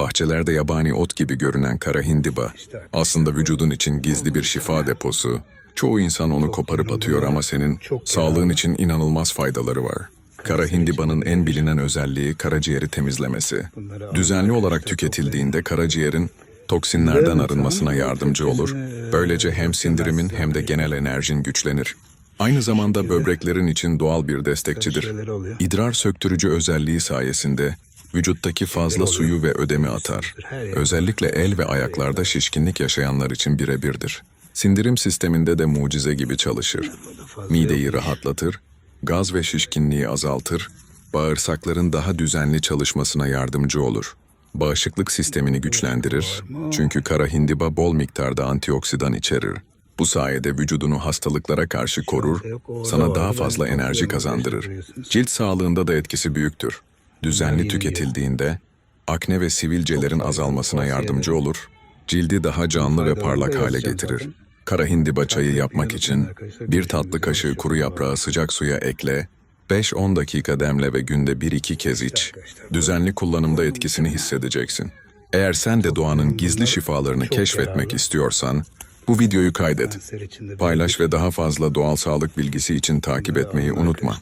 Bahçelerde yabani ot gibi görünen kara hindiba aslında vücudun için gizli bir şifa deposu. Çoğu insan onu koparıp atıyor ama senin sağlığın için inanılmaz faydaları var. Kara hindibanın en bilinen özelliği karaciğeri temizlemesi. Düzenli olarak tüketildiğinde karaciğerin toksinlerden arınmasına yardımcı olur. Böylece hem sindirimin hem de genel enerjin güçlenir. Aynı zamanda böbreklerin için doğal bir destekçidir. İdrar söktürücü özelliği sayesinde vücuttaki fazla suyu ve ödemi atar. Özellikle el ve ayaklarda şişkinlik yaşayanlar için birebirdir. Sindirim sisteminde de mucize gibi çalışır. Mideyi rahatlatır, gaz ve şişkinliği azaltır, bağırsakların daha düzenli çalışmasına yardımcı olur. Bağışıklık sistemini güçlendirir çünkü kara hindiba bol miktarda antioksidan içerir. Bu sayede vücudunu hastalıklara karşı korur, sana daha fazla enerji kazandırır. Cilt sağlığında da etkisi büyüktür. Düzenli tüketildiğinde akne ve sivilcelerin azalmasına yardımcı olur, cildi daha canlı ve parlak hale getirir. Kara hindiba çayı yapmak için bir tatlı kaşığı kuru yaprağı sıcak suya ekle, 5-10 dakika demle ve günde 1-2 kez iç. Düzenli kullanımda etkisini hissedeceksin. Eğer sen de doğanın gizli şifalarını keşfetmek istiyorsan, bu videoyu kaydet. Paylaş ve daha fazla doğal sağlık bilgisi için takip etmeyi unutma.